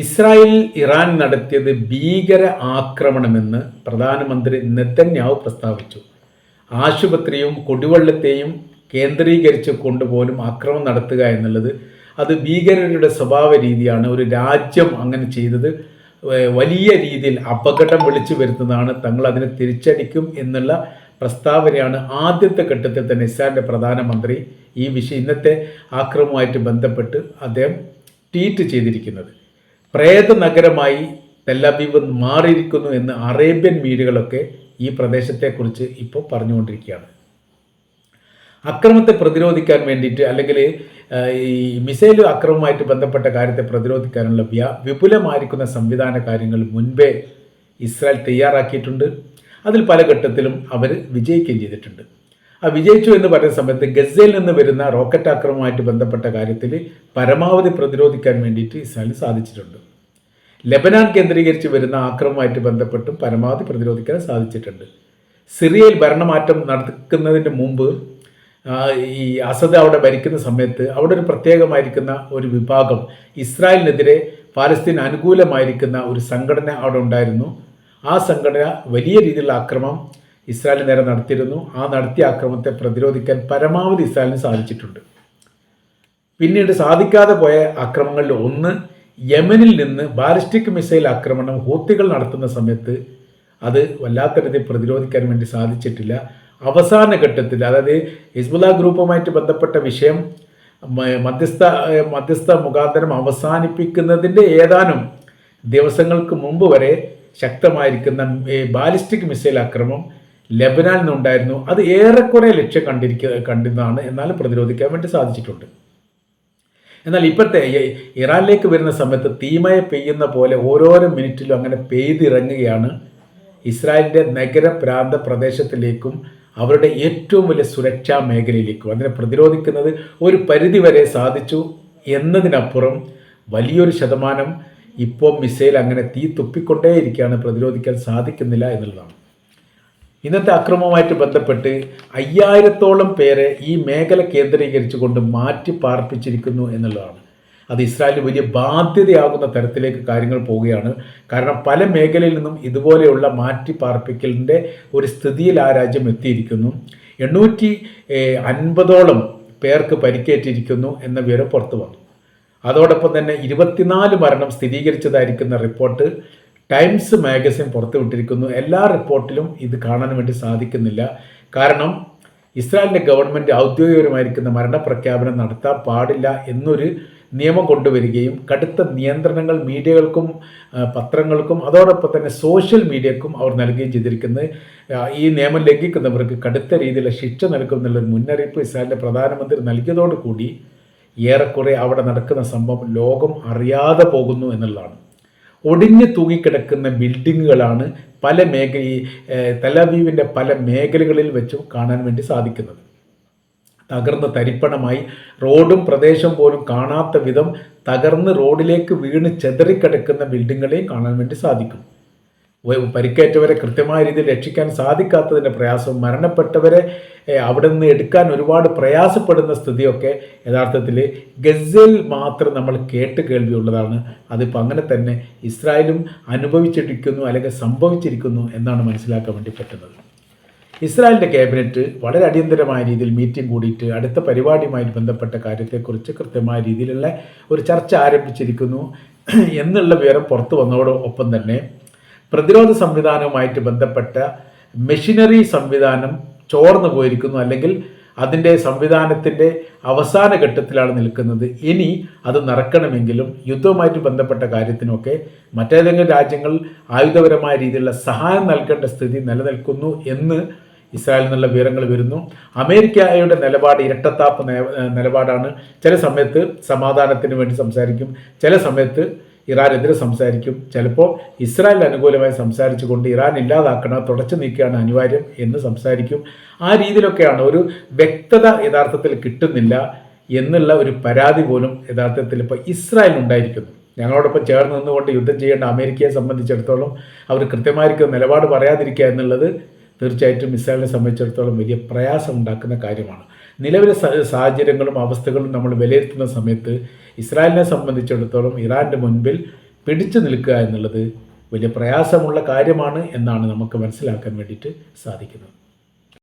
Israel Iran നടത്തിയത് ഭീകര ആക്രമണമെന്ന് പ്രധാനമന്ത്രി നെത്തന്യാവ് പ്രസ്താവിച്ചു. ആശുപത്രിയും കുടിവെള്ളത്തെയും കേന്ദ്രീകരിച്ച് കൊണ്ടുപോലും ആക്രമണം നടത്തുക എന്നുള്ളത് അത് ഭീകരരുടെ സ്വഭാവ രീതിയാണ്. ഒരു രാജ്യം അങ്ങനെ ചെയ്തത് വലിയ രീതിയിൽ അപകടം വിളിച്ചു വരുത്തുന്നതാണ് തങ്ങൾ അതിനെ തിരിച്ചടിക്കും എന്നുള്ള പ്രസ്താവനയാണ് ആദ്യത്തെ ഘട്ടത്തിൽ തന്നെ ഇസ്രായേലിന്റെ പ്രധാനമന്ത്രി ഈ വിഷയം ഇന്നത്തെ ആക്രമവുമായിട്ട് ബന്ധപ്പെട്ട് അദ്ദേഹം ട്വീറ്റ് ചെയ്തിരിക്കുന്നത്. പ്രേത നഗരമായി തെല്ലബീബ് മാറിയിരിക്കുന്നു എന്ന് അറേബ്യൻ മീഡിയകളൊക്കെ ഈ പ്രദേശത്തെക്കുറിച്ച് ഇപ്പോൾ പറഞ്ഞുകൊണ്ടിരിക്കുകയാണ്. അക്രമത്തെ പ്രതിരോധിക്കാൻ വേണ്ടിയിട്ട് അല്ലെങ്കിൽ ഈ മിസൈൽ അക്രമവുമായിട്ട് ബന്ധപ്പെട്ട കാര്യത്തെ പ്രതിരോധിക്കാനുള്ള വ്യാ വിപുലമായിരിക്കുന്ന സംവിധാന കാര്യങ്ങൾ മുൻപേ ഇസ്രായേൽ തയ്യാറാക്കിയിട്ടുണ്ട്. അതിൽ പല ഘട്ടത്തിലും അവർ വിജയിക്കുകയും ചെയ്തിട്ടുണ്ട്. ആ വിജയിച്ചു എന്ന് പറയുന്ന സമയത്ത് ഗസയിൽ നിന്ന് വരുന്ന റോക്കറ്റ് ആക്രമണവുമായിട്ട് ബന്ധപ്പെട്ട കാര്യത്തിൽ പരമാവധി പ്രതിരോധിക്കാൻ വേണ്ടിയിട്ട് ഇസ്രായേലിന് സാധിച്ചിട്ടുണ്ട്. ലെബനാൻ കേന്ദ്രീകരിച്ച് വരുന്ന ആക്രമണവുമായിട്ട് ബന്ധപ്പെട്ടും പരമാവധി പ്രതിരോധിക്കാൻ സാധിച്ചിട്ടുണ്ട്. സിറിയയിൽ ഭരണമാറ്റം നടക്കുന്നതിന് മുമ്പ് ഈ അസദ് അവിടെ ഭരിക്കുന്ന സമയത്ത് അവിടെ ഒരു പ്രത്യേകമായിരിക്കുന്ന ഒരു വിഭാഗം ഇസ്രായേലിനെതിരെ പാലസ്തീൻ അനുകൂലമായിരിക്കുന്ന ഒരു സംഘടന അവിടെ ഉണ്ടായിരുന്നു. ആ സംഘടന വലിയ രീതിയിലുള്ള ആക്രമണം ഇസ്രായേലിന് നേരെ നടത്തിയിരുന്നു. ആ നടത്തിയ ആക്രമണത്തെ പ്രതിരോധിക്കാൻ പരമാവധി ഇസ്രായേലിന് സാധിച്ചിട്ടുണ്ട്. പിന്നീട് സാധിക്കാതെ പോയ ആക്രമണങ്ങളിൽ ഒന്ന് യമനിൽ നിന്ന് ബാലിസ്റ്റിക് മിസൈൽ ആക്രമണം ഹൂത്തികൾ നടത്തുന്ന സമയത്ത് അത് വല്ലാത്ത രീതിയിൽ പ്രതിരോധിക്കാൻ വേണ്ടി സാധിച്ചിട്ടില്ല. അവസാന ഘട്ടത്തിൽ അതായത് ഹിസ്ബുല ഗ്രൂപ്പുമായിട്ട് ബന്ധപ്പെട്ട വിഷയം മധ്യസ്ഥ മധ്യസ്ഥ മുഖാന്തരം അവസാനിപ്പിക്കുന്നതിന്റെ ഏതാനും ദിവസങ്ങൾക്ക് മുമ്പ് വരെ ശക്തമായിരിക്കുന്ന ബാലിസ്റ്റിക് മിസൈൽ ആക്രമണം ലെബനാനിൽ നിന്നുണ്ടായിരുന്നു. അത് ഏറെക്കുറെ ലക്ഷ്യം കണ്ടിരിക്ക കണ്ടിരുന്നതാണ്. എന്നാലും പ്രതിരോധിക്കാൻ വേണ്ടി സാധിച്ചിട്ടുണ്ട്. എന്നാൽ ഇപ്പോഴത്തെ ഇറാനിലേക്ക് വരുന്ന സമയത്ത് തീമയ പെയ്യുന്ന പോലെ ഓരോരോ മിനിറ്റിലും അങ്ങനെ പെയ്തിറങ്ങുകയാണ് ഇസ്രായേലിന്റെ നഗര പ്രാന്ത പ്രദേശത്തിലേക്കും അവരുടെ ഏറ്റവും വലിയ സുരക്ഷാ മേഖലയിലേക്കും. അതിനെ പ്രതിരോധിക്കുന്നത് ഒരു പരിധിവരെ സാധിച്ചു എന്നതിനപ്പുറം വലിയൊരു ശതമാനം ഇപ്പോൾ മിസൈൽ അങ്ങനെ തീ തുപ്പിക്കൊണ്ടേയിരിക്കുകയാണ്. പ്രതിരോധിക്കാൻ സാധിക്കുന്നില്ല എന്നുള്ളതാണ്. ഇന്നത്തെ അക്രമവുമായിട്ട് ബന്ധപ്പെട്ട് അയ്യായിരത്തോളം പേരെ ഈ മേഖല കേന്ദ്രീകരിച്ചുകൊണ്ട് മാറ്റി പാർപ്പിച്ചിരിക്കുന്നു എന്നുള്ളതാണ്. അത് ഇസ്രായേലിന് വലിയ ബാധ്യതയാകുന്ന തരത്തിലേക്ക് കാര്യങ്ങൾ പോവുകയാണ്. കാരണം പല മേഖലയിൽ നിന്നും ഇതുപോലെയുള്ള മാറ്റി പാർപ്പിക്കലിന്റെ ഒരു സ്ഥിതിയിൽ ആ രാജ്യം എത്തിയിരിക്കുന്നു. എണ്ണൂറ്റി അൻപതോളം പേർക്ക് പരിക്കേറ്റിരിക്കുന്നു എന്ന വിവരം പുറത്തു വന്നു. അതോടൊപ്പം തന്നെ ഇരുപത്തിനാല് മരണം സ്ഥിരീകരിച്ചതായിരിക്കുന്ന റിപ്പോർട്ട് ടൈംസ് മാഗസിൻ പുറത്തുവിട്ടിരിക്കുന്നു. എല്ലാ റിപ്പോർട്ടിലും ഇത് കാണാൻ വേണ്ടി സാധിക്കുന്നില്ല. കാരണം ഇസ്രായേലിന്റെ ഗവൺമെന്റ് ഔദ്യോഗികപരമായിരിക്കുന്ന മരണപ്രഖ്യാപനം നടത്താൻ പാടില്ല എന്നൊരു നിയമം കൊണ്ടുവരികയും കടുത്ത നിയന്ത്രണങ്ങൾ മീഡിയകൾക്കും പത്രങ്ങൾക്കും അതോടൊപ്പം തന്നെ സോഷ്യൽ മീഡിയക്കും അവർ നൽകുകയും ചെയ്തിരിക്കുന്നത് ഈ നിയമം ലംഘിക്കുന്നവർക്ക് കടുത്ത രീതിയിലുള്ള ശിക്ഷ നൽകും എന്നുള്ളൊരു മുന്നറിയിപ്പ് ഇസ്രായേലിന്റെ പ്രധാനമന്ത്രി നൽകിയതോടുകൂടി ഏറെക്കുറെ അവിടെ നടക്കുന്ന സംഭവം ലോകം അറിയാതെ പോകുന്നു എന്നുള്ളതാണ്. ഒടിഞ്ഞു തൂങ്ങിക്കിടക്കുന്ന ബിൽഡിങ്ങുകളാണ് പല മേഖല ഈ തലവീവിന്റെ പല മേഖലകളിൽ വെച്ചും കാണാൻ വേണ്ടി സാധിക്കുന്നത്. തകർന്ന് തരിപ്പണമായി റോഡും പ്രദേശം പോലും കാണാത്ത വിധം തകർന്ന് റോഡിലേക്ക് വീണ് ചെതറിക്കിടക്കുന്ന ബിൽഡിങ്ങുകളെയും കാണാൻ വേണ്ടി സാധിക്കും. പരിക്കേറ്റവരെ കൃത്യമായ രീതിയിൽ രക്ഷിക്കാൻ സാധിക്കാത്തതിന്റെ പ്രയാസവും മരണപ്പെട്ടവരെ അവിടെ നിന്ന് എടുക്കാൻ ഒരുപാട് പ്രയാസപ്പെടുന്ന സ്ഥിതിയൊക്കെ യഥാർത്ഥത്തിൽ ഗസയിൽ മാത്രം നമ്മൾ കേട്ട് കേൾവിയുള്ളതാണ്. അതിപ്പോൾ അങ്ങനെ തന്നെ ഇസ്രായേലും അനുഭവിച്ചിരിക്കുന്നു അല്ലെങ്കിൽ സംഭവിച്ചിരിക്കുന്നു എന്നാണ് മനസ്സിലാക്കാൻ വേണ്ടി പറ്റുന്നത്. ഇസ്രായേലിന്റെ ക്യാബിനറ്റ് വളരെ അടിയന്തരമായ രീതിയിൽ മീറ്റിംഗ് കൂടിയിട്ട് അടുത്ത പരിപാടിയുമായി ബന്ധപ്പെട്ട കാര്യത്തെക്കുറിച്ച് കൃത്യമായ രീതിയിലുള്ള ഒരു ചർച്ച ആരംഭിച്ചിരിക്കുന്നു. എന്നുള്ള വിവരം പുറത്തു വന്നതോടൊപ്പം തന്നെ പ്രതിരോധ സംവിധാനവുമായിട്ട് ബന്ധപ്പെട്ട മെഷീനറി സംവിധാനം ചോർന്നു പോയിരിക്കുന്നു അല്ലെങ്കിൽ അതിന്റെ സംവിധാനത്തിന്റെ അവസാന ഘട്ടത്തിലാണ് നിൽക്കുന്നത്. ഇനി അത് നടക്കണമെങ്കിലും യുദ്ധവുമായിട്ട് ബന്ധപ്പെട്ട കാര്യത്തിനൊക്കെ മറ്റേതെങ്കിലും രാജ്യങ്ങൾ ആയുധപരമായ രീതിയിലുള്ള സഹായം നൽകേണ്ട സ്ഥിതി നിലനിൽക്കുന്നു എന്ന് ഇസ്രായേലിൽ നിന്നുള്ള വിവരങ്ങൾ വരുന്നു. അമേരിക്കയുടെ നിലപാട് ഇരട്ടത്താപ്പ് നിലപാടാണ്. ചില സമയത്ത് സമാധാനത്തിന് വേണ്ടി സംസാരിക്കും. ചില സമയത്ത് ഇറാനെതിരെ സംസാരിക്കും. ചിലപ്പോൾ ഇസ്രായേലിന് അനുകൂലമായി സംസാരിച്ചുകൊണ്ട് ഇറാൻ ഇല്ലാതാക്കണം തുടച്ചു നീക്കുകയാണ് അനിവാര്യം എന്ന് സംസാരിക്കും. ആ രീതിയിലൊക്കെയാണ് ഒരു വ്യക്തത യഥാർത്ഥത്തിൽ കിട്ടുന്നില്ല എന്നുള്ള ഒരു പരാതി പോലും യഥാർത്ഥത്തിൽ ഇപ്പോൾ ഇസ്രായേൽ ഉണ്ടായിരിക്കുന്നു. ഞങ്ങളോടൊപ്പം ചേർന്ന് നിന്നുകൊണ്ട് യുദ്ധം ചെയ്യേണ്ട അമേരിക്കയെ സംബന്ധിച്ചിടത്തോളം അവർ കൃത്യമായിരിക്കും നിലപാട് പറയാതിരിക്കുക എന്നുള്ളത് തീർച്ചയായിട്ടും ഇസ്രായേലിനെ സംബന്ധിച്ചിടത്തോളം വലിയ പ്രയാസം ഉണ്ടാക്കുന്ന കാര്യമാണ്. നിലവിലെ സാഹചര്യങ്ങളും അവസ്ഥകളും നമ്മൾ വിലയിരുത്തുന്ന സമയത്ത് ഇസ്രായേലിനെ സംബന്ധിച്ചിടത്തോളം ഇറാന്റെ മുൻപിൽ പിടിച്ചു നിൽക്കുക എന്നുള്ളത് വലിയ പ്രയാസമുള്ള കാര്യമാണ് എന്നാണ് നമുക്ക് മനസ്സിലാക്കാൻ വേണ്ടിയിട്ട് സാധിക്കുന്നത്.